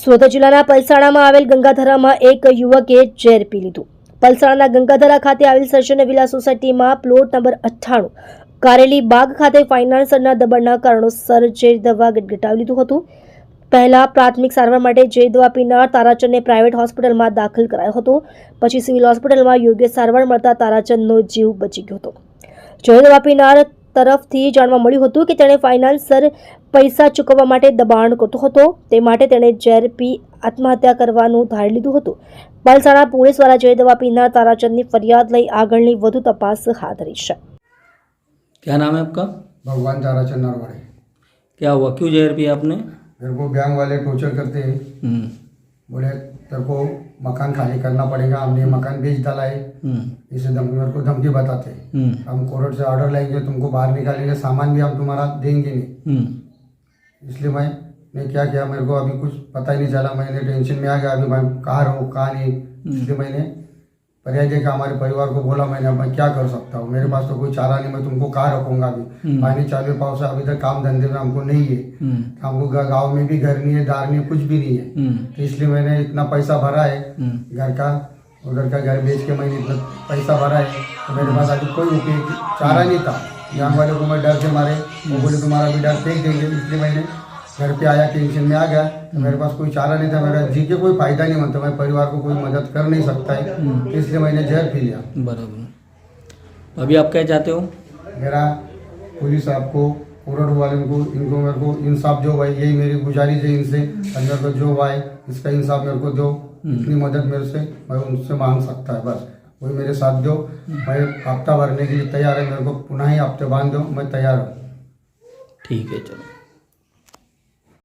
સુરત જિલ્લાના પલસાણામાં આવેલ ગંગાધરામાં એક યુવકે ઝેર પી લીધું. પલસાણાના ગંગાધરા ખાતે આવેલ સર્જન વિલા સોસાયટીમાં પ્લોટ નંબર અઠ્ઠાણું, કારેલી બાગ ખાતે ફાઇનાન્સરના દબાણના કારણોસર ઝેર દવા ગટગટાવી લીધું હતું. પહેલા પ્રાથમિક સારવાર માટે ઝેર દવા પીનાર તારાચંદને પ્રાઇવેટ હોસ્પિટલમાં દાખલ કરાયો હતો. પછી સિવિલ હોસ્પિટલમાં યોગ્ય સારવાર મળતા તારાચંદનો જીવ બચી ગયો હતો. ઝેર દવા પીનાર તરફથી જાણવા મળ્યું હતું કે તેણે ફાઇનાન્સર પૈસા ચૂકવવા માટે દબાણ કરતો હતો તે માટે તેણે ઝેર પી આત્મહત્યા કરવાનું ધારી લીધું હતું પલસાણા પોલીસ દ્વારા ઝેર દવા પીનાર તારાચંદની ફરિયાદ લઈ આગળની વધુ તપાસ હાથ ધરી છે क्या नाम है आपका भगवान ताराचंद नरवाड़े क्या हुआ क्यों जहर पिया आपने मेरे को बैंक वाले टोर्चर करते हैं हम्म बोले तेरे को मकान खाली करना पड़ेगा हमने मकान बेच डाला है। हम्म। इसे धमकी मेरे को धमकी बताते हम्म। हम कोर्ट से ऑर्डर लाएँगे तुमको बाहर निकालेंगे सामान भी हम तुम्हारा देंगे नहीं। हम्म। इसलिए मैं मैं क्या किया मेरे को अभी कुछ पता ही नहीं चला मैंने टेंशन में आ गया अभी मैं कहाँ रहूँ कहाँ नहीं। इसलिए मैंने पर्याय देखा हमारे परिवार को बोला मैंने मैं क्या कर सकता हूँ? मेरे पास तो कोई चारा नहीं मैं तुमको कहाँ रखूँगा अभी? हम्म। पानी चालू पाँव से अभी तक काम धंधे में हमको नहीं है। हम्म। हमको गाँव में भी घर नहीं है दार नहीं है कुछ भी नहीं है। हम्म। तो इसलिए मैंने इतना पैसा भरा है घर का उधर का घर बेच के मैंने इतना पैसा भरा है। तो मेरे पास अभी कोई उपयोग चारा नहीं था। यहाँ वाले को मैं डर से मारे वो बोले तुम्हारा भी डर फेंक देंगे। इसलिए मैंने घर पे आया टेंशन में आ गया तो मेरे पास कोई चारा नहीं था मेरा जी के कोई फ़ायदा नहीं बनता मैं परिवार को कोई मदद कर नहीं सकता है तो इसलिए मैंने जहर पी लिया। बराबर। अभी आप क्या चाहते हो? मेरा पुलिस आपको कोर्ट वाले को इनको मेरे को इंसाफ जो भाई यही मेरी गुजारिश है इनसे मेरे को जो भाई इसका इंसाफ मेरे को दो इतनी मदद मेरे से मैं उनसे मांग सकता है बस। वही मेरे साथ दो मैं हफ़्ता भरने के लिए तैयार है मेरे को पुनः ही हफ़्ते बाँध दो मैं तैयार हूँ। ठीक है चलो।